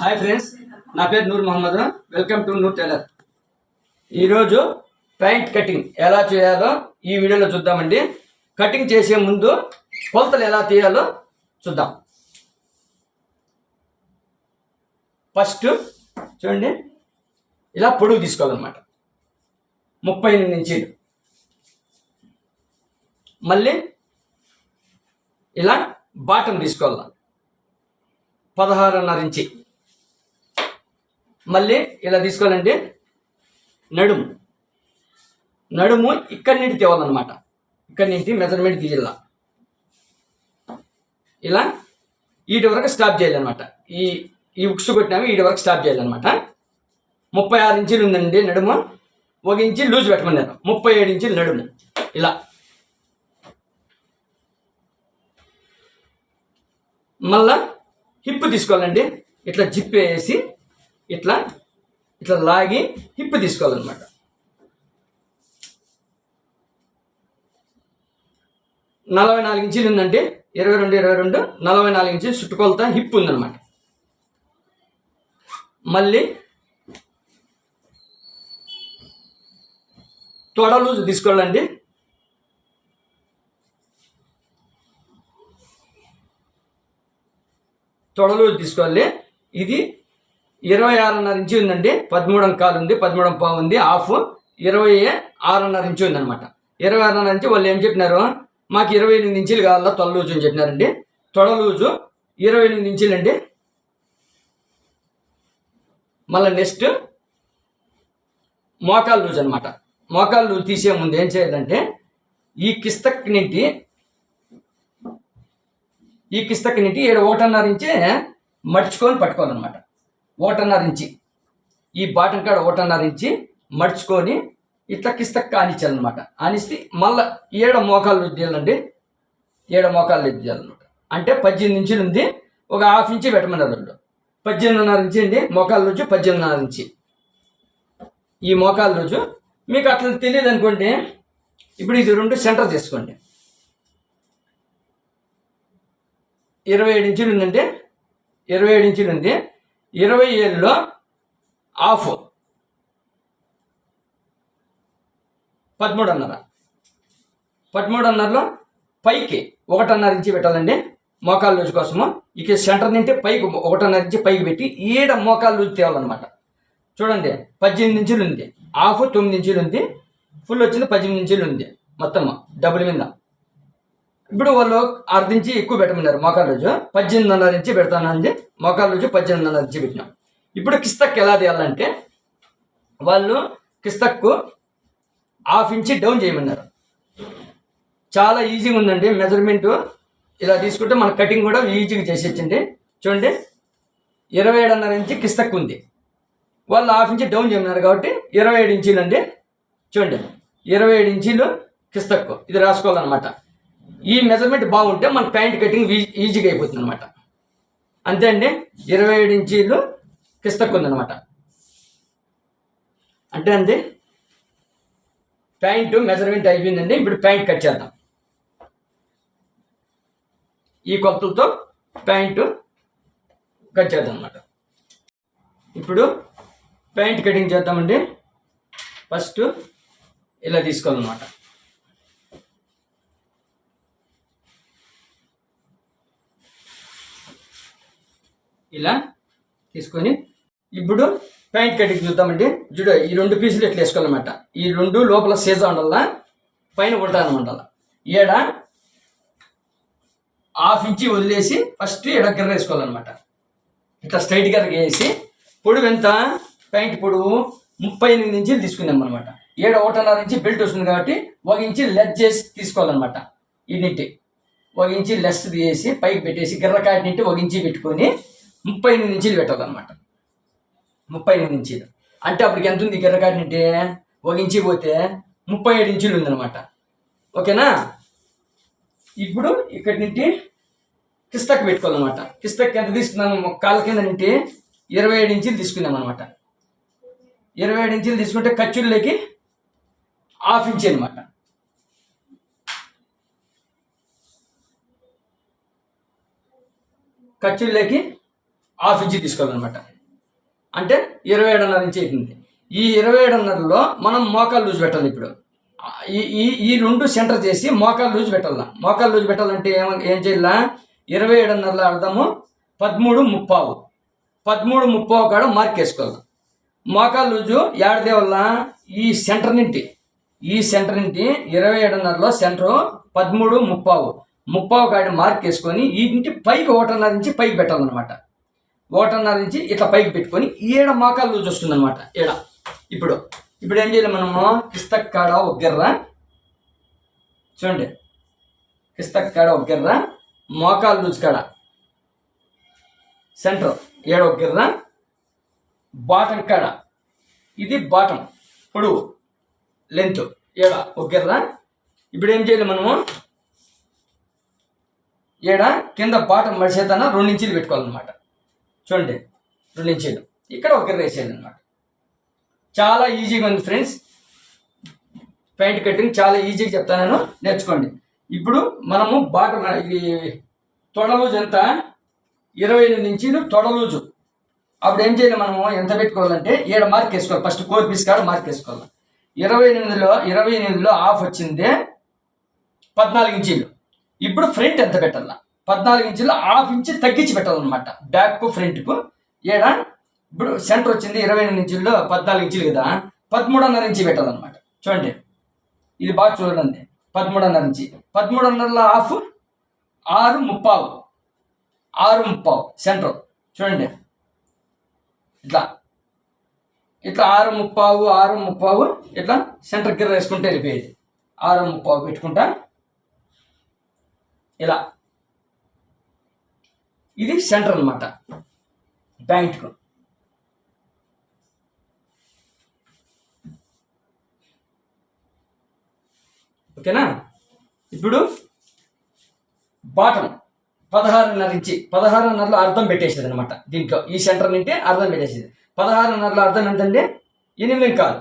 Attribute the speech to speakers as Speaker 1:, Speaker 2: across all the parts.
Speaker 1: Hi friends నా పేరు Noor Mohammed welcome to Noor tailor. ఈరోజు ప్యాంట్ కటింగ్ ఎలా చేయాలో ఈ వీడియోలో చూద్దామండి. కటింగ్ చేసే ముందు కొలతలు ఎలా తీయాలో చూద్దాం. ఫస్ట్ చూడండి ఇలా పొడుగు తీసుకోవాలన్నమాట. ముప్పై ఎనిమిది నుంచి మళ్ళీ ఇలా బాటం తీసుకోవాలి. పదహారున్నర ఇంచి. మళ్ళీ ఇలా తీసుకోవాలండి నడుము. నడుము ఇక్కడి నుండి తేవాలన్నమాట. ఇక్కడి నుంచి మెజర్మెంట్ తీయాల. ఇలా వీటి వరకు స్టాప్ చేయాలన్నమాట. ఈ ఈ ఉక్స్ కొట్టినాము వీటి వరకు స్టాప్ చేయాలన్నమాట. ముప్పై ఆరు ఇంచులు ఉందండి నడుము ఒక ఇంచి లూజ్ పెట్టమన్నారు. ముప్పై ఏడు ఇంచులు నడుము. ఇలా. మళ్ళా హిప్ తీసుకోవాలండి. ఇట్లా జిప్ వేసి ఇట్లా ఇట్లా లాగి హిప్ తీసుకోవాలన్నమాట. నలభై నాలుగు ఇంచులు ఉందంటే ఇరవై రెండు ఇరవై రెండు నలభై నాలుగు ఇంచులు చుట్టుకొలత హిప్ ఉందన్నమాట. మళ్ళీ తొడ లూజ్ తీసుకోవాలండి. తొడలు తీసుకోవాలి. ఇది ఇరవై ఆరున్నర ఇంచి ఉందండి. పదమూడం కాలు ఉంది పదమూడం పావు ఉంది హాఫ్. ఇరవై ఆరున్నర ఇంచి ఉందన్నమాట. ఇరవై ఆరున్నర ఇంచు వాళ్ళు ఏం చెప్పినారు? మాకు ఇరవై ఎనిమిది ఇంచులు కావాలా? తొలలూజు అని చెప్పినారండి. తొడలూజు ఇరవై ఎనిమిది ఇంచులు అండి. మళ్ళీ నెక్స్ట్ మోకాలు లూజ్ అనమాట మోకాలు లూజ్ తీసే ముందు ఏం చేయాలంటే ఈ కిస్తక్ నింటి ఈ కిస్తక్ నింటి ఏడు ఒకటిన్నర ఇంచే మడుచుకొని పట్టుకోవాలన్నమాట. ఓటన్నర ఇంచి ఈ బాటం కాడ ఓటన్నర ఇంచి మడుచుకొని ఇట్లా కిస్తక్ ఆనిచ్చాలన్నమాట ఆనిస్తే మళ్ళీ ఏడ మోకాళ్ళు తీయాలండి ఏడ మోకాళ్ళు తీయాలన్నమాట అంటే పద్దెనిమిది ఇంచులు ఉంది ఒక హాఫ్ ఇంచి పెట్టమన్నారు వాళ్ళు. పద్దెనిమిదిన్నర ఇంచి అండి మోకాళ్ళ రోజు పద్దెనిమిదిన్నర ఇంచి. ఈ మోకాళ్ళ రోజు మీకు అట్లా తెలియదు అనుకోండి ఇప్పుడు ఇది రెండు సెంటర్ చేసుకోండి. ఇరవై ఏడు ఇంచులు ఉందంటే ఇరవై ఏడు ఇంచులు ఉంది ఇరవై ఏళ్ళలో ఆఫ్. పదమూడున్నర. పదమూడున్నరలో పైకి ఒకటన్నర ఇంచి పెట్టాలండి. మోకాలు లూజ్ కోసము. ఇక సెంటర్ నుండి పైకి ఒకటన్నర ఇంచి పైకి పెట్టి ఈడ మోకాలు లూజ్ తేవాలన్నమాట. చూడండి పద్దెనిమిది ఇంచులు ఉంది హాఫ్ తొమ్మిది ఇంచులు ఉంది ఫుల్ వచ్చింది పద్దెనిమిది ఇంచులు ఉంది మొత్తం డబుల్ మీద. ఇప్పుడు వాళ్ళు అర్ధ ఇంచి ఎక్కువ పెట్టమన్నారు మోకాల రోజు. పద్దెనిమిదిన్నర నుంచి పెడతానండి మోకాల రోజు పద్దెనిమిదిన్నర నుంచి పెట్టినాం. ఇప్పుడు కిస్తక్ ఎలా తీయాలంటే వాళ్ళు కిస్తక్కు హాఫ్ ఇంచి డౌన్ చేయమన్నారు. చాలా ఈజీగా ఉందండి మెజర్మెంట్. ఇలా తీసుకుంటే మన కటింగ్ కూడా ఈజీగా చేసేచ్చండి చూడండి ఇరవై ఏడున్నర ఇంచి కిస్తక్ ఉంది. వాళ్ళు హాఫ్ ఇంచి డౌన్ చేయమన్నారు కాబట్టి ఇరవై ఏడు ఇంచీలు అండి చూడండి ఇరవై ఏడు ఇంచీలు కిస్తక్కు. ఇది రాసుకోవాలన్నమాట. ఈ మెజర్మెంట్ బాగుంటే మన ప్యాంట్ కటింగ్ ఈజీగా అయిపోతుంది అనమాట అంతే అండి? ఇరవై ఏడు ఇంచీలు కిస్తక్ అనమాట అంటే అండి ప్యాంటు మెజర్మెంట్ అయిపోయిందండి ఇప్పుడు ప్యాంట్ కట్ చేద్దాం. ఈ కొలతలతో ప్యాంటు కట్ చేద్దాం అనమాట ఇప్పుడు ప్యాంట్ కటింగ్ చేద్దామండి. ఫస్ట్ ఇలా తీసుకోవాలన్నమాట. ఇలా తీసుకొని ఇప్పుడు ప్యాంట్ కటింగ్ చూద్దామండి. చూడు ఈ రెండు పీసులు ఇట్లా వేసుకోవాలన్నమాట. ఈ రెండు లోపల సీజా ఉండాలా? పైన ఉల్టానం ఉండాలి? ఈడ హాఫ్ ఇంచి వదిలేసి ఫస్ట్ ఈడ గిర్ర వేసుకోవాలన్నమాట. ఇట్లా స్ట్రైట్ వేసి పొడుగు ఎంత? ప్యాంట్ పొడుగు ముప్పై ఎనిమిది ఇంచీలు తీసుకుందాం అనమాట ఏడు ఒకటిన్నర ఇంచి బెల్ట్ వస్తుంది కాబట్టి ఒక ఇంచి లెస్ చేసి తీసుకోవాలన్నమాట. ఇన్నింటి ఒక ఇంచి లెస్ తీసి పైకి పెట్టేసి గిర్రకాయ నిట్టి ఒక ఇంచి పెట్టుకొని ముప్పై ఎనిమిది ఇంచీలు పెట్టాలన్నమాట ముప్పై ఎనిమిది ఇంచీలు. అంటే అప్పటికి ఎంత ఉంది గిర్రకాయ ఒక ఇంచి పోతే ముప్పై ఏడు ఇంచులు ఉందన్నమాట. ఓకేనా? ఇప్పుడు ఇక్కడి నుండి కిస్తక్ పెట్టుకోవాలన్నమాట. కిస్తక్ ఎంత తీసుకున్నాము? కాళ్ళ కింద నుండి ఇరవై ఏడు ఇంచులు తీసుకున్నాం అనమాట ఇరవై ఏడు ఇంచులు తీసుకుంటే ఖర్చుల్లోకి హాఫ్ ఇంచ్ అనమాట ఖర్చుల్లోకి హాఫ్ ఇంచి తీసుకోవాలన్నమాట. అంటే ఇరవై ఏడున్నర ఇంచి అవుతుంది. ఈ ఇరవై ఏడున్నరలో మనం మోకాలు లూజ్ పెట్టాలి ఇప్పుడు. ఈ ఈ ఈ రెండు సెంటర్ చేసి మోకాలు లూజ్ పెట్టాల? మోకాలు లూజ్ పెట్టాలంటే ఏమ ఏం చేయాలా? ఇరవై ఏడున్నరలో అర్థము పదమూడు ముప్పావు. పదమూడు ముప్పావు కాడ మార్క్ వేసుకోవాలి. మోకాలు లూజు ఏడదే వల్ల ఈ సెంటర్ నుండి ఈ సెంటర్ నుండి ఇరవై ఏడున్నరలో సెంటర్ పదమూడు ముప్పావు. ముప్పావు కాడ మార్క్ వేసుకొని ఈ ఇంటి పైకి ఒకటిన్నర నుంచి పైకి పెట్టాలన్నమాట. ఒకటిన్నర నుంచి ఇట్లా పైకి పెట్టుకొని ఈడ మోకాలు లూజ్ వస్తుంది అనమాట ఈడ ఇప్పుడు. ఇప్పుడు ఏం చేయాలి మనము? కిస్తక్ కాడ ఒక గిర్ర. చూడండి. కిస్తక్ కాడ ఒక గిర్ర మోకాలు లూజ్ కాడ. సెంటర్. ఏడ ఒక గిర్ర? బాటం కాడ. ఇది బాటం. పొడువు. లెంత్. ఏడ? ఒక గిర్ర. ఇప్పుడు ఏం చేయాలి మనము? ఏడ? కింద బాటం మడిచేతన రెండు ఇంచీలు పెట్టుకోవాలన్నమాట. చూడండి రెండు ఇంచీలు ఇక్కడ ఒకరు వేసేయండి అనమాట చాలా ఈజీగా ఉంది ఫ్రెండ్స్. పెయింట్ కటింగ్ చాలా ఈజీగా చెప్తాను నేర్చుకోండి. ఇప్పుడు మనము బాటమ్ ఇది తొడలూజు ఎంత? ఇరవై ఎనిమిది ఇంచీలు తొడలూజు. అప్పుడు ఏం చేయాలి మనము? ఎంత పెట్టుకోవాలంటే ఏడు మార్క్ వేసుకోవాలి. ఫస్ట్ కోర్ పీస్ కాడ మార్క్ వేసుకోవాలి. ఇరవై ఎనిమిదిలో ఇరవై ఎనిమిదిలో ఆఫ్ వచ్చింది పద్నాలుగు ఇంచీలు. ఇప్పుడు ఫ్రంట్ ఎంత పెట్టాల? పద్నాలుగు ఇంచులు హాఫ్ ఇంచ్ తగ్గించి పెట్టాలన్నమాట. బ్యాక్ ఫ్రంట్కు ఏడ? ఇప్పుడు సెంటర్ వచ్చింది ఇరవై ఎనిమిది ఇంచుల్లో పద్నాలుగు ఇంచులు కదా. పదమూడున్నర ఇంచి పెట్టాలన్నమాట. చూడండి. ఇది బాగా చూడండి. పదమూడున్నర ఇంచి. పదమూడున్నరలో హాఫ్ ఆరు ముప్పావు. ఆరు ముప్పావు సెంటర్ చూడండి. ఇట్లా. ఇట్లా ఆరు ముప్పావు ఆరు ముప్పావు ఇట్లా సెంటర్ గిర్ర వేసుకుంటే వెళ్ళిపోయేది. ఆరు ముప్పావు పెట్టుకుంటా. ఇలా. ఇది సెంటర్ అనమాట ప్యాంట్కు ఓకేనా? ఇప్పుడు బాటం పదహారున్నర ఇంచి పదహారున్నరలో అర్థం పెట్టేసేది అనమాట దీంట్లో. ఈ సెంటర్ నుండి అర్థం పెట్టేసేది. పదహారున్నరలో అర్థం ఏంటంటే ఎనిమిది కాలు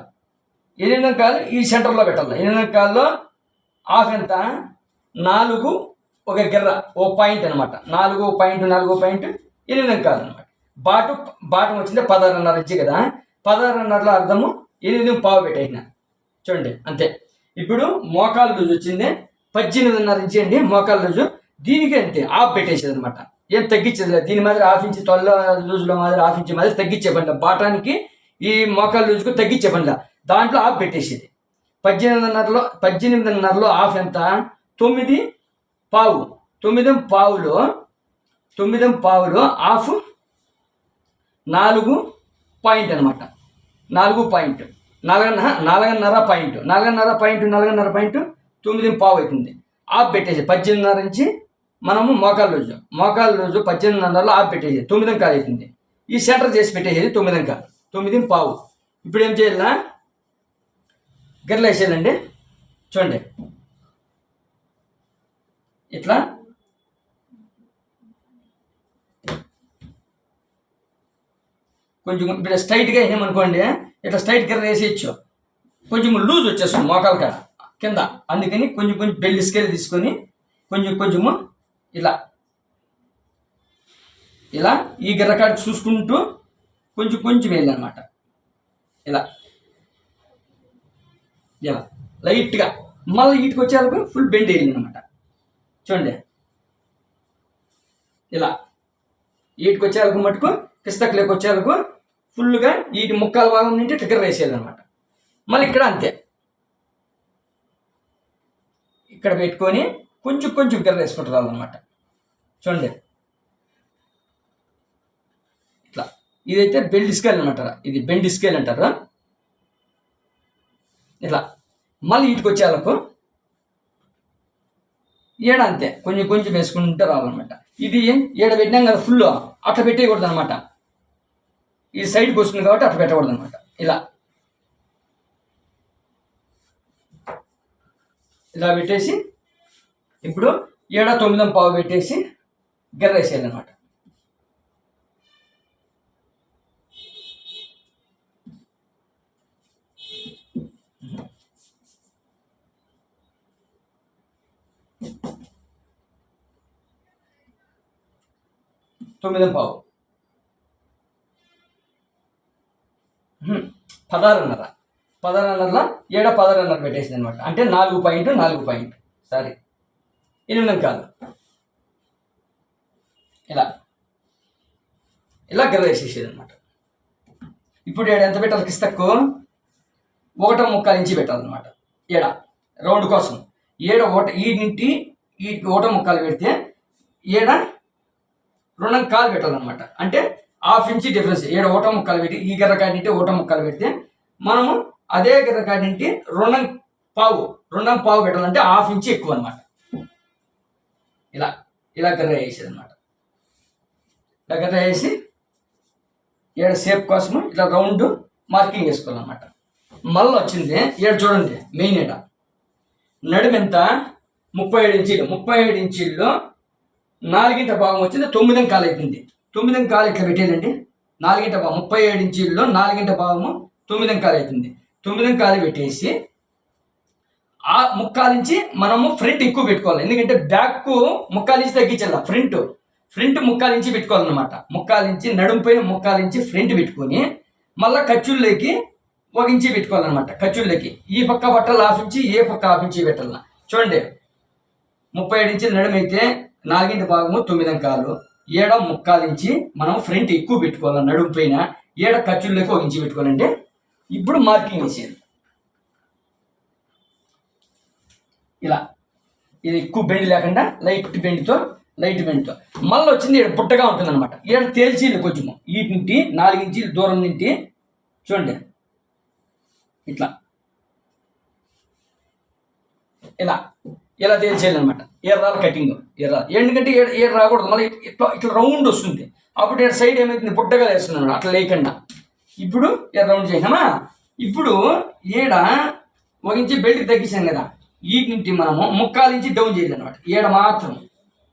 Speaker 1: ఎనిమిది కాలు ఈ సెంటర్లో పెట్టాలి. ఎనిమిది కాల్లో హాఫ్ ఎంత? నాలుగు ఒక గిర్ర ఓ పాయింట్ అనమాట నాలుగు పాయింట్ నాలుగు పాయింట్ ఎనిమిది కాదనమాట బాటు బాటం వచ్చింది పదహారున్నర ఇచ్చి కదా. పదహారున్నరలో అర్థము ఎనిమిది పావు పెట్టేసిన చూడండి అంతే. ఇప్పుడు మోకాలు రోజు వచ్చింది పద్దెనిమిదిన్నర ఇంచి అండి మోకాలు రోజు దీనికి అంతే ఆఫ్ పెట్టేసేది అనమాట ఏం తగ్గించేది లేదు. దీని మాదిరి ఆఫ్ ఇంచి తొల్ల లూజులో మాదిరి ఆఫ్ ఇంచి మాదిరి తగ్గించే పనిలా. బాటానికి ఈ మోకాలు లూజుకు తగ్గించే పనిలా. దాంట్లో ఆఫ్ పెట్టేసేది. పద్దెనిమిదిన్నరలో పద్దెనిమిదిన్నరలో ఆఫ్ ఎంత? తొమ్మిది పావు. తొమ్మిదం పావులో తొమ్మిదం పావులో ఆఫ్ నాలుగు పాయింట్ అనమాట నాలుగు పాయింట్. నాలుగన్న నాలుగున్నర పాయింట్. నాలుగున్నర పాయింట్ నాలుగున్నర పాయింట్ తొమ్మిది పావు అవుతుంది. ఆఫ్ పెట్టేసి పద్దెనిమిదిన్నర నుంచి మనము మోకాలు రోజు. మోకాలు రోజు పద్దెనిమిదిన్నరలో ఆఫ్ పెట్టేసి తొమ్మిది కాలు అవుతుంది. ఈ సెంటర్ చేసి పెట్టేసేది తొమ్మిది కాదు తొమ్మిది పావు. ఇప్పుడు ఏం చేయాలా? గర్రెలు వేసేయాలండి చూడండి. ఇట్లా కొంచెం ఇప్పుడు స్ట్రైట్గా వేయమనుకోండి ఇట్లా స్ట్రైట్ గిర్ర వేసేయచ్చు కొంచెం లూజ్ వచ్చేస్తుంది మోకాల కాడ కింద. అందుకని కొంచెం కొంచెం బెల్లి స్కేల్ తీసుకొని కొంచెం కొంచెము ఇలా ఇలా ఈ గిర్రకాడ చూసుకుంటూ కొంచెం కొంచెం వెళ్ళనమాట ఇలా ఇలా లైట్గా మళ్ళీ వీటికి వచ్చేందుకు ఫుల్ బెండ్ వెళ్ళిందనమాట చూడండి. ఇలా. వీటికి వచ్చేందుకు మటుకు కిస్తకులకు వచ్చేందుకు ఫుల్గా వీటి ముక్కల భాగం నుండి టిక్కర్ వేసేది అనమాట మళ్ళీ ఇక్కడ అంతే. ఇక్కడ పెట్టుకొని కొంచెం కొంచెం గిర్ర వేసుకుంటారు అనమాట చూడండి. ఇట్లా. ఇదైతే బెల్ట్ స్కేల్ అనమాట ఇది బెండ్ స్కేల్ అంటారు. ఇట్లా. మళ్ళీ ఇంటికి వచ్చేందుకు ఏడ అంతే. కొంచెం కొంచెం వేసుకుంటే రావాలన్నమాట ఇది ఏడ పెట్టినాం కదా ఫుల్ అట్లా పెట్టేయకూడదు అనమాట ఇది సైడ్కి వస్తుంది కాబట్టి అట్లా పెట్టకూడదు అనమాట ఇలా. ఇలా పెట్టేసి ఇప్పుడు ఏడా తొమ్మిదం పావు పెట్టేసి గెర్రేసేయాలి అనమాట తొమ్మిదో పావు హ్మ్, పదహారున్నర. పదహారున్నరలో ఏడ పదహారున్నర పెట్టేసింది అనమాట అంటే నాలుగు పాయింట్ నాలుగు పాయింట్. సారీ. ఎనిమిది కాదు. ఇలా. ఇలా గర్ర వేసేసేది అనమాట ఇప్పుడు ఏడు ఎంత పెట్టాలి కిస్తక్కు? ఒకటో ముక్కాలు ఇంచి పెట్టాలన్నమాట. ఏడ? రౌండ్ కోసం. ఏడ ఒకట ఈ నింటి ఈ ఒకటో ముక్కాలు పెడితే ఏడ? రుణం కాలు పెట్టాలన్నమాట. అంటే హాఫ్ ఇంచి డిఫరెన్స్. ఏడ ఓట ముక్కలు పెట్టి ఈ గర్రకాయ నుండి ఓట ముక్కలు పెడితే మనము అదే గర్రకాయ నింటి రుణం పావు రుణం పావు పెట్టాలంటే హాఫ్ ఇంచి ఎక్కువ అనమాట ఇలా ఇలా గర్ర వేసేది అనమాట ఇలా గర్ర వేసి ఏడ షేప్ కోసము ఇట్లా రౌండ్ మార్కింగ్ వేసుకోవాలన్నమాట. మళ్ళీ వచ్చింది ఏడు చూడండి మెయిన్ ఏడ. నడుమింత ముప్పై ఏడు ఇంచీలు. ముప్పై ఏడు ఇంచీల్లో నాలుగింట భాగం వచ్చింది తొమ్మిదిం కాలు అయిపోయింది. తొమ్మిదిం కాలు ఇట్లా పెట్టేయండి నాలుగింట భాగం ముప్పై ఏడు ఇంచీల్లో నాలుగింట భాగము తొమ్మిదిం కాలు అవుతుంది తొమ్మిదిం కాలు పెట్టేసి ఆ ముక్కాలించి మనము ఫ్రంట్ ఎక్కువ పెట్టుకోవాలి. ఎందుకంటే బ్యాక్ ముక్కాలించి తగ్గించాలి ఫ్రంట్. ఫ్రంట్ ముక్కాలించి పెట్టుకోవాలన్నమాట. ముక్కాలించి నడుము పైన ముక్కాలించి ఫ్రంట్ పెట్టుకొని మళ్ళీ ఖర్చుల్లోకి ఒక ఇంచి పెట్టుకోవాలన్నమాట. ఖర్చుల్లోకి. ఈ పక్క బట్టలు ఆఫించి ఇంచి ఏ పక్క హాఫ్ ఇంచి చూడండి ముప్పై ఏడు ఇంచులు నడుమైతే నాలుగింటి భాగము తొమ్మిది అంకాలు ఏడ ముక్కాలించి మనం ఫ్రంట్ ఎక్కువ పెట్టుకోవాలి నడుము పైన. ఏడ ఖర్చుల్లోకి ఒక ఇంచి పెట్టుకోవాలండి ఇప్పుడు మార్కింగ్ వేసేది ఇలా. ఇది ఎక్కువ బెండ్ లేకుండా లైట్ బెండ్తో లైట్ బెండ్తో. మళ్ళీ వచ్చింది ఇక్కడ పుట్టగా ఉంటుంది అనమాట ఇక్కడ తేల్చీలు కొంచెము. వీటి నుండి దూరం నుండి చూడండి. ఇట్లా. ఇలా. ఇలా తేల్చేయాలి ఎర్రాల కటింగ్ ఎర్ర ఎందుకంటే ఏడు రాకూడదు. మళ్ళీ ఇట్లా ఇట్లా రౌండ్ వస్తుంది. అప్పుడు ఇక్కడ సైడ్ ఏమైతుంది? పుట్టగా వేస్తుంది అనమాట అట్లా లేకుండా. ఇప్పుడు ఎర్ర రౌండ్ చేసామా ఇప్పుడు ఏడ? ఒక ఇంచి బెల్ట్ తగ్గించాం కదా. వీటి మనము ముక్కాలించి డౌన్ చేయాలి అనమాట ఏడ మాత్రం.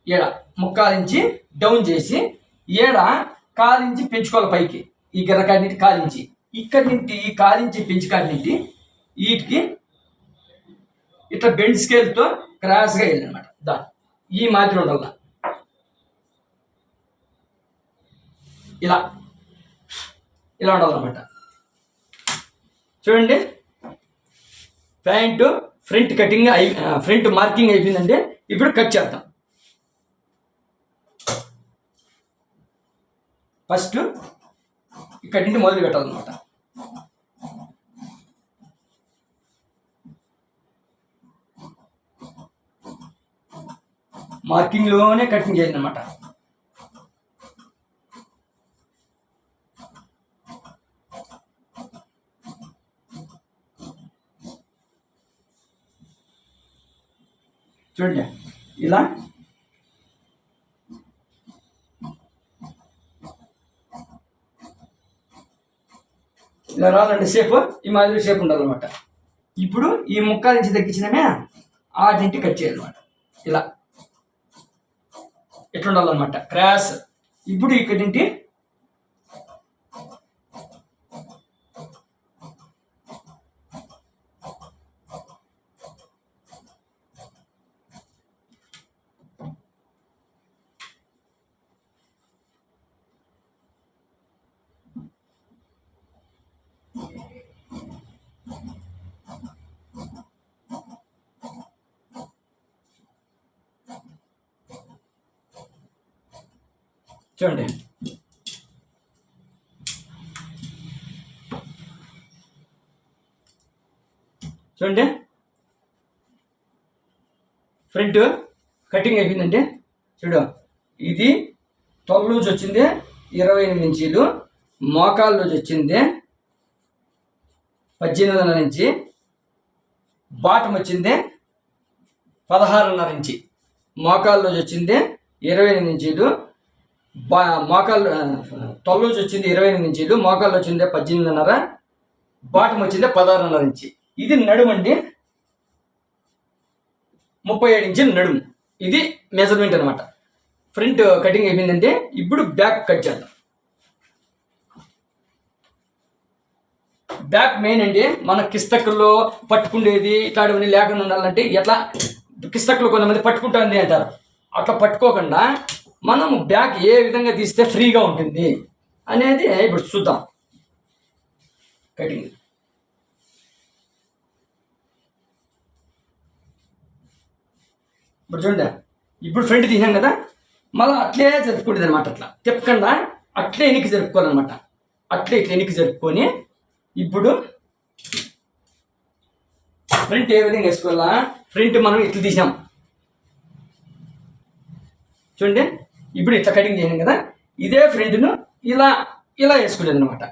Speaker 1: ఏడ? ముక్కాలించి డౌన్ చేసి ఏడ? కాలించి పెంచుకోవాలి పైకి. ఈ గిర్రకాడి నుండి కాలించి ఇక్కడి నుండి ఈ కాలించి పెంచుకాడి నుండి వీటికి ఇట్లా బెండ్ స్కేల్తో క్రాస్గా వెళ్ళాలన్నమాట దా ఈ మాదిరి ఉండాల ఇలా ఇలా ఉండాలన్నమాట. చూడండి ప్యాంట్ ఫ్రంట్ కటింగ్ అయి ఫ్రంట్ మార్కింగ్ అయిపోయిందంటే ఇప్పుడు కట్ చేద్దాం. ఫస్ట్ ఇక్కడి నుండి మొదలు పెట్టాలన్నమాట. మార్కింగ్లోనే కటింగ్ చేయాలి అనమాట చూడండి ఇలా. ఇలా రాదండి షేప్ ఈ మాదిరి షేప్ ఉండాలన్నమాట. ఇప్పుడు ఈ ముక్క నుంచి తగ్గించినమే ఆ డింటి కట్ చేయాలన్నమాట. ఇలా. ఎట్లుండాలన్నమాట? క్రాస్. ఇప్పుడు ఇక్కడి చూడండి. చూడండి. ఫ్రంట్ కటింగ్ అయిపోయిందండి. చూడు ఇది ట్వెల్వ్ రోజు వచ్చింది ఇరవై ఎనిమిది ఇంచీలు. మోకాలు వచ్చింది వచ్చింది పద్దెనిమిదిన్నర ఇంచి బాటం వచ్చింది పదహారున్నర ఇంచి. మోకాలు రోజు వచ్చింది ఇరవై ఎనిమిది ఇంచీలు. బా మోకాలు ట్వెల్వ్ వచ్చింది ఇరవై ఎనిమిది ఇంచీలు మోకాలు వచ్చిందే పద్దెనిమిదిన్నర బాటం వచ్చిందే పదహారున్నర ఇంచి. ఇది నడుమండి ముప్పై ఏడు ఇంచులు నడుము. ఇది మెజర్మెంట్ అనమాట ఫ్రంట్ కటింగ్ అయిపోయిందంటే ఇప్పుడు బ్యాక్ కట్ చేద్దాం. బ్యాక్ మెయిన్ అండి మన కిస్తకుల్లో పట్టుకుండేది ఇట్లాంటివన్నీ లేకుండా ఉండాలంటే ఎట్లా కిస్తకులు కొంతమంది పట్టుకుంటుంది అంటారు. అట్లా పట్టుకోకుండా మనం బ్యాక్ ఏ విధంగా తీస్తే ఫ్రీగా ఉంటుంది అనేది ఇప్పుడు చూద్దాం. కటింగ్ ఇప్పుడు చూడండి ఇప్పుడు ఫ్రంట్ తీసాం కదా మళ్ళీ అట్లే జరుపుకుంటుంది అనమాట అట్లా. తిప్పకుండా అట్లే ఎనికి జరుపుకోవాలన్నమాట. అట్లే ఇట్లా ఎనికి జరుపుకొని ఇప్పుడు ఫ్రంట్ ఏ విధంగా వేసుకోవాలా? ఫ్రంట్ మనం ఇట్లా తీసాం చూడండి ఇప్పుడు ఇట్లా కటింగ్ చేయను కదా ఇదే ఫ్రంట్ను ఇలా ఇలా వేసుకునేది అనమాట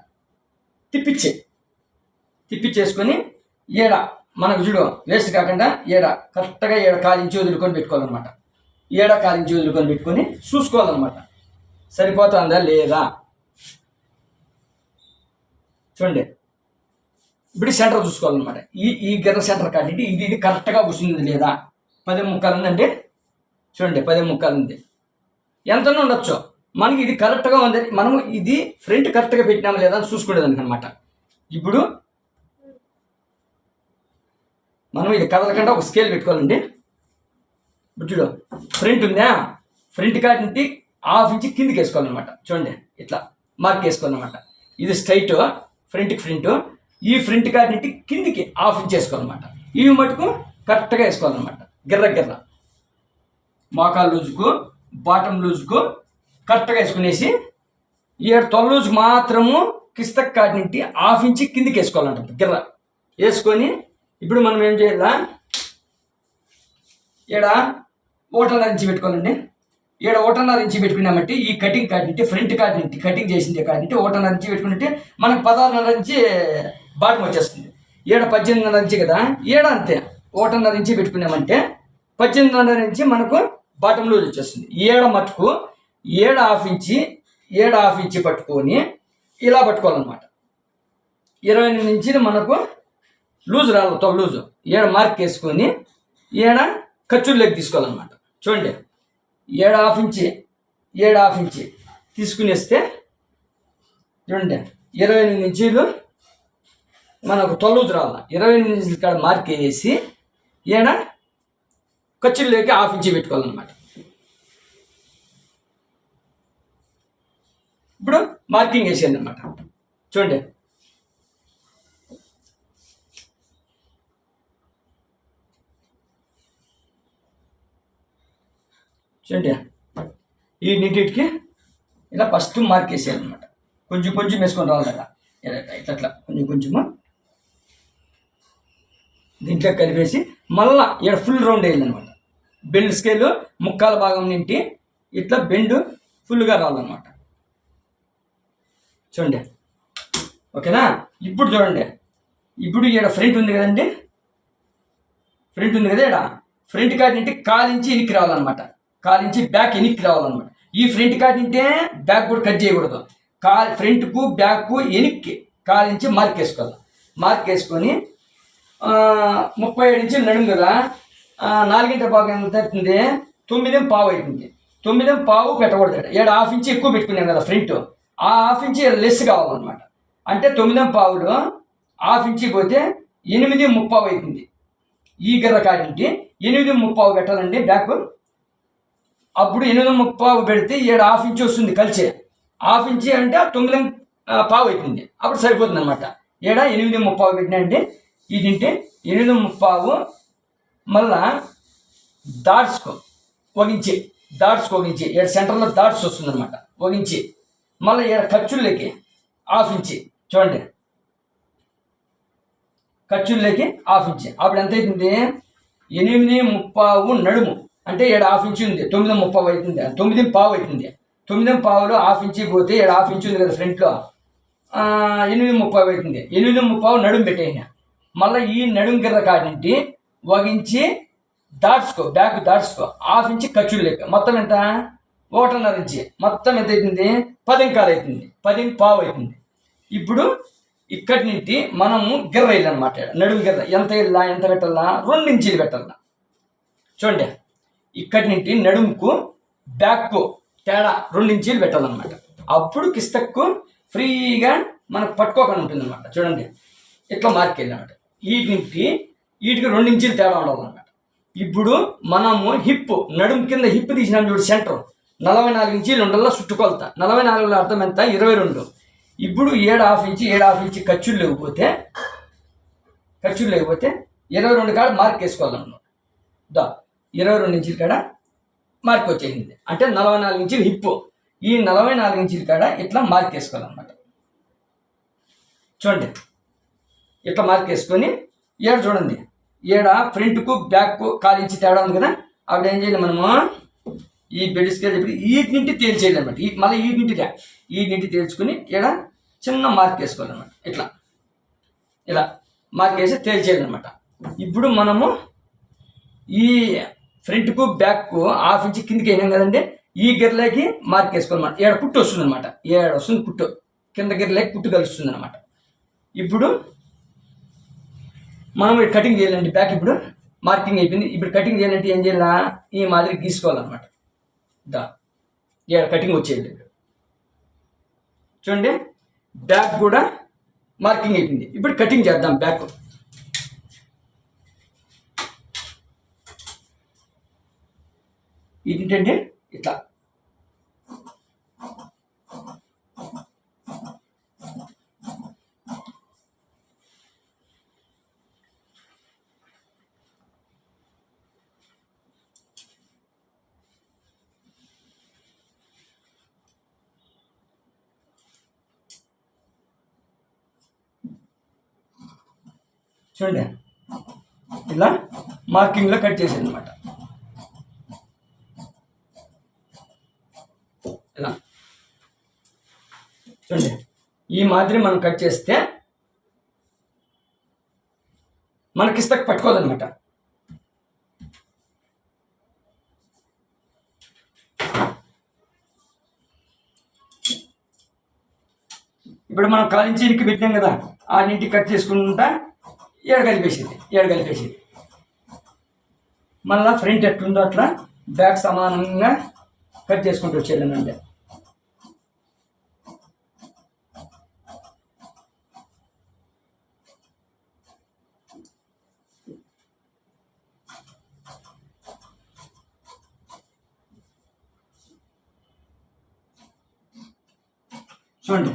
Speaker 1: తిప్పిచ్చే. తిప్పిచ్చేసుకొని ఏడ మనకు చూడు వేస్ట్ కాకుండా ఏడ కరెక్ట్గా ఏడ కాలించి వదులుకొని పెట్టుకోవాలన్నమాట. ఏడ కాలించి వదులుకొని పెట్టుకొని చూసుకోవాలన్నమాట. సరిపోతుందా లేదా? చూడండి. ఇప్పుడు సెంటర్ చూసుకోవాలన్నమాట. ఈ ఈ గిర్ర సెంటర్ కాబట్టి ఇది ఇది కరెక్ట్గా కూర్చుంది లేదా? పది ముక్కలు ఉందంటే చూడండి పది ముక్కలు ఉంది. ఎంతనో ఉండొచ్చు. మనకి ఇది కరెక్ట్గా ఉంది. మనము ఇది ఫ్రంట్ కరెక్ట్గా పెట్టినాము లేదా అని చూసుకునేదానికి అనమాట ఇప్పుడు మనం ఇది కదలకుండా ఒక స్కేల్ పెట్టుకోవాలండి. చూడు ఫ్రంట్ ఉందా? ఫ్రంట్ కాటి హాఫ్ ఇంచ్ కిందికి వేసుకోవాలన్నమాట. చూడండి ఇట్లా మార్క్ వేసుకోవాలన్నమాట. ఇది స్ట్రైట్ ఫ్రంట్కి ఫ్రంట్ ఈ ఫ్రంట్ కాటి కిందికి హాఫ్ ఇంచ్ వేసుకోవాలన్నమాట. ఇవి మటుకు కరెక్ట్గా వేసుకోవాలన్నమాట. గిర్ర గిర్ర. మోకాలు లూజుకు బాటమ్ లూజ్కు కరెక్ట్గా వేసుకునేసి ఇక్కడ తొల లూజ్ మాత్రము కిస్తక్ కాటి హాఫ్ ఇంచి కిందికి వేసుకోవాలంట గిర్ర. వేసుకొని ఇప్పుడు మనం ఏం చేయాలా? ఈడ ఓటన్నర ఇంచి పెట్టుకోవాలండి. ఈడ ఓటన్నర ఇంచి పెట్టుకున్నామంటే ఈ కటింగ్ కాటి ఫ్రంట్ కాటి కటింగ్ చేసింది కాటి నుండి ఓటన్నర ఇంచి పెట్టుకుంటే మనకు పదహారున్నర ఇంచి బాటం వచ్చేస్తుంది. ఈడ పద్దెనిమిదిన్నర ఇంచి కదా? ఈడ అంతే. ఓటన్నర ఇంచి పెట్టుకున్నామంటే పద్దెనిమిదిన్నర ఇంచి మనకు బాటం లూజ్ వచ్చేస్తుంది. ఏడ మటుకు ఏడ హాఫ్ ఇంచి ఏడ హాఫ్ ఇంచి పట్టుకొని ఇలా పట్టుకోవాలన్నమాట. ఇరవై ఎనిమిది ఇంచులు మనకు లూజ్ రావాలి తొల లూజు. ఏడ మార్క్ వేసుకొని ఏడ ఖర్చులు లెక్క తీసుకోవాలన్నమాట. చూడండి ఏడు హాఫ్ ఇంచి ఏడు హాఫ్ ఇంచి తీసుకునేస్తే చూడండి ఇరవై ఎనిమిది ఇంచీలు మనకు తొలూజు రావాలి. ఇరవై ఎనిమిది ఇంచుల కాడ మార్క్ వేసి ఏడ ఖర్చుల్లోకి హాఫ్ ఇంచి పెట్టుకోవాలన్నమాట. ఇప్పుడు మార్కింగ్ వేసేయండి అనమాట చూడండి. చూడండి. ఈ నీటికి ఇలా ఫస్ట్ మార్క్ వేసేయాలన్నమాట. కొంచెం కొంచెం వేసుకొని రావాలి కదా. ఇట్లా ఇట్లా కొంచెం కొంచెము. దీంట్లో కలిపేసి మళ్ళా ఇక్కడ ఫుల్ రౌండ్ వేయాలన్నమాట. బెండ్ స్కేల్ ముక్కాల భాగం నింటి ఇట్లా బెండ్ ఫుల్గా రావాలన్నమాట. చూడండి. ఓకేనా? ఇప్పుడు చూడండి. ఇప్పుడు ఇక్కడ ఫ్రంట్ ఉంది కదండి? ఫ్రంట్ ఉంది కదా ఇక్కడ ఫ్రంట్ కార్డ్ నింటి కాలించి ఎనికి రావాలన్నమాట. కాలించి బ్యాక్ ఎనికి రావాలన్నమాట. ఈ ఫ్రంట్ కార్డ్ నింటే బ్యాక్ కూడా కట్ చేయకూడదు. కా ఫ్రంట్కు బ్యాక్కు ఎనిక్కి కాలించి మార్క్ వేసుకోవాలి. మార్క్ వేసుకొని ముప్పై ఏడు నుంచి నడుము కదా? నాలుగింట పావు ఎంత అవుతుంది తొమ్మిదేం పావు అవుతుంది తొమ్మిదిం పావు పెట్టకూడదు ఏడు హాఫ్ ఇంచి ఎక్కువ పెట్టుకున్నాం కదా ఫ్రంట్. ఆ హాఫ్ ఇంచి లెస్ కావాలన్నమాట. అంటే తొమ్మిదిం పావులు హాఫ్ ఇంచి పోతే ఎనిమిది ముప్పావు అవుతుంది ఈ గర్ర కాడింటి ఎనిమిది ముప్పావు పెట్టాలండి బ్యాక్. అప్పుడు ఎనిమిది ముప్పావు పెడితే ఏడు హాఫ్ ఇంచి వస్తుంది కలిసే. హాఫ్ ఇంచి అంటే తొమ్మిది పావు అవుతుంది అప్పుడు సరిపోతుంది అనమాట ఏడ? ఎనిమిది ముప్పావు పెట్టినంటే ఇది తింటే ఎనిమిది ముప్పావు మళ్ళా దాట్స్కో ఒక ఇంచి దాట్స్కో ఒక ఇంచి ఏడు సెంటర్లో దాట్స్ వస్తుందన్నమాట. ఒక ఇంచి మళ్ళీ ఇక్కడ ఖర్చుల్లోకి హాఫ్ ఇంచి చూడండి. ఖర్చుల్లోకి హాఫ్ ఇంచ్ అప్పుడు ఎంత అవుతుంది ఎనిమిది ముప్పావు నడుము. అంటే ఏడు హాఫ్ ఇంచ్ ఉంది. తొమ్మిది ముప్పావు అవుతుంది. తొమ్మిది పావు అవుతుంది. తొమ్మిది పావులో హాఫ్ ఇంచి పోతే ఏడు హాఫ్ ఇంచ్ ఉంది కదా ఫ్రంట్లో. ఎనిమిది ముప్పావు అవుతుంది. ఎనిమిది ముప్పావు నడుము పెట్టేయన మళ్ళీ ఈ నడుము గిర్ర కాడింటి ఒక ఇంచి దాట్సుకో బ్యాక్ దాట్సుకో. హాఫ్ ఇంచి ఖర్చులు లెక్క మొత్తం ఎంత? ఒకటిన్నర ఇంచి. మొత్తం ఎంత అవుతుంది పదింకాలు అవుతుంది పది పావు అవుతుంది ఇప్పుడు ఇక్కడి నుండి మనము గిర్ర వేయాలన్నమాట నడుము గిర్ర. ఎంత వెళ్ళా ఎంత పెట్టాలా? రెండు ఇంచీలు పెట్టాలా? చూడండి. ఇక్కడి నుండి నడుముకు బ్యాక్కు తేడా రెండు ఇంచీలు పెట్టాలన్నమాట. అప్పుడు కిస్తక్కు ఫ్రీగా మనకు పట్టుకోకుండా ఉంటుందన్నమాట. చూడండి. ఇట్లా మార్క్ వెళ్ళామన్నమాట ఈ నుండి వీటికి రెండు ఇంచులు తేడా ఉండాలన్నమాట. ఇప్పుడు మనము హిప్ నడుము కింద హిప్ తీసినాం చూడు సెంటర్. నలభై నాలుగు ఇంచీలు ఉండాల చుట్టుకొలత. నలభై నాలుగులో అర్థం ఎంత? ఇరవై రెండు. ఇప్పుడు ఏడు హాఫ్ ఇంచి ఏడు హాఫ్ ఇంచి ఖర్చులు లేకపోతే ఖర్చులు లేకపోతే ఇరవై రెండు కాడ మార్క్ వేసుకోవాలన్నమాట దా ఇరవై రెండు ఇంచుల కాడ మార్క్ వచ్చేసింది. అంటే నలభై నాలుగు ఇంచులు హిప్. ఈ నలభై నాలుగు ఇంచుల కాడ ఇట్లా మార్క్ వేసుకోవాలన్నమాట. చూడండి. ఇట్లా మార్క్ వేసుకొని ఏడు చూడండి. ఈడ ఫ్రంట్కు బ్యాక్కు కాలు తేడా ఉంది కదా? అప్పుడు ఏం చేయాలి మనము? ఈ బెడ్ స్కేల్ చెప్పి వీటి తేల్చేయాలి అనమాట ఈ మళ్ళీ ఈ నింటిగా తేల్చుకుని ఇక్కడ చిన్న మార్క్ వేసుకోవాలన్నమాట. ఇట్లా. ఇలా మార్క్ వేసి తేల్చేయాలన్నమాట. ఇప్పుడు మనము ఈ ఫ్రంట్కు బ్యాక్కు హాఫ్ ఇంచ్ కిందికి వేసాం కదండి? ఈ గిర్రలోకి మార్క్ వేసుకోవాలన్నమాట. ఏడ? పుట్టు వస్తుంది అనమాట ఏడ? వస్తుంది పుట్టు. కింద గిర్లకి పుట్టు కలుస్తుంది అనమాట ఇప్పుడు మనం కటింగ్ చేయాలండి బ్యాక్ ఇప్పుడు మార్కింగ్ అయిపోయింది. ఇప్పుడు కటింగ్ చేయాలంటే ఏం చేయాలా? ఈ మాదిరి గీసుకోవాలన్నమాట. దా కటింగ్ వచ్చేది చూడండి. బ్యాక్ కూడా మార్కింగ్ అయిపోయింది. ఇప్పుడు కటింగ్ చేద్దాం బ్యాక్ ఏంటంటే ఇట్లా. చూడండి. ఇలా మార్కింగ్లో కట్ చేసాను అనమాట ఇలా. చూడండి. ఈ మాదిరి మనం కట్ చేస్తే మనకి ఇస్తకు పట్టుకోదనమాట ఇప్పుడు మనం కాలించి ఇరికి పెట్టాం కదా ఆ నీటి కట్ చేసుకుంటా ఏడు కలిపేసింది ఏడు కలిపేసింది. మళ్ళా ఫ్రంట్ ఎట్లుందో అట్లా బ్యాక్ సమానంగా కట్ చేసుకుంటూ వచ్చేయాలండి చూడండి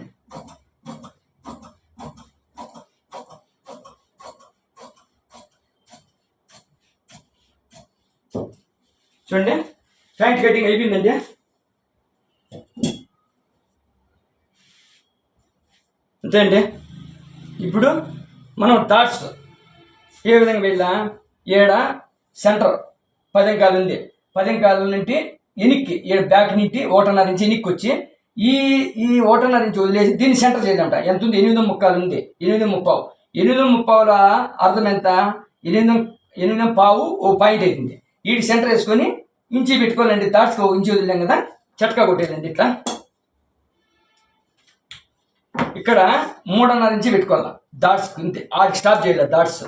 Speaker 1: చూడండి ప్యాంట్ కటింగ్ అయిపోయిందండి అంతే అండి ఇప్పుడు మనం డాట్స్ ఏ విధంగా వెళ్ళా? ఏడ? సెంటర్ పదంకాలు ఉంది. పదింకాల నుండి ఎనిక్కి ఏడు బ్యాక్ నుండి ఓటన్నర నుంచి ఎనిక్కి వచ్చి ఈ ఈ ఓటన్నర నుంచి వదిలేసి దీన్ని సెంటర్ చేయాలంట ఎంత ఉంది? ఎనిమిది ముక్కాలు ఉంది. ఎనిమిది ముప్పావు. ఎనిమిది ముప్పావుల అర్థం ఎంత? ఎనిమిది ఎనిమిది పావు ఓ పాయింట్ అవుతుంది వీటి సెంటర్ వేసుకొని ఇంచి పెట్టుకోవాలండి థాట్స్కి ఇంచి వదిలేం కదా? చట్కా కొట్టేదండి ఇట్లా. ఇక్కడ మూడున్నర ఇంచి పెట్టుకోవాలి? డాట్స్ ఇంతే. ఆడికి స్టాప్ చేయాలి డాట్స్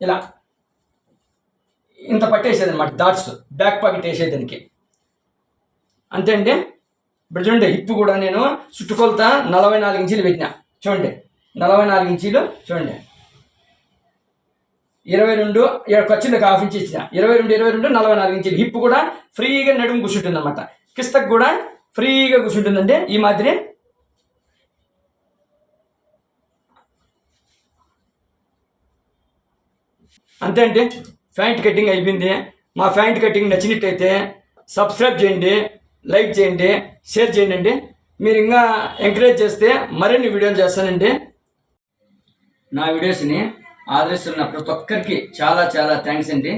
Speaker 1: ఇలా. ఇంత పట్టేసేది అనమాట డాట్స్ బ్యాక్ పాకెట్ వేసేదానికి. అంతే అండి? ఇప్పుడు చూడండి హిప్ కూడా నేను చుట్టుకొలత నలభై నాలుగు ఇంచీలు పెట్టినా. చూడండి. నలభై నాలుగు ఇంచీలు చూడండి. ఇరవై రెండు వచ్చింది హాఫ్ ఇంచ్ ఇచ్చిన. ఇరవై రెండు ఇరవై రెండు నలభై నాలుగు ఇంచీలు. హిప్ కూడా ఫ్రీగా నడుము కూర్చుంటుంది అనమాట కిస్తకు కూడా ఫ్రీగా కూర్చుంటుందండి. ఈ మాదిరి. అంతే అండి. ఫ్యాంట్ కటింగ్ అయిపోయింది. మా ఫ్యాంట్ కటింగ్ నచ్చినట్టయితే సబ్స్క్రైబ్ చేయండి లైక్ చేయండి షేర్ చేయండి అండి. మీరు ఇంకా ఎంకరేజ్ చేస్తే మరిన్ని వీడియోలు చేస్తానండి. నా వీడియోస్ని ఆదరిస్తున్న ప్రతి ఒక్కరికి చాలా చాలా థ్యాంక్స్ అండి.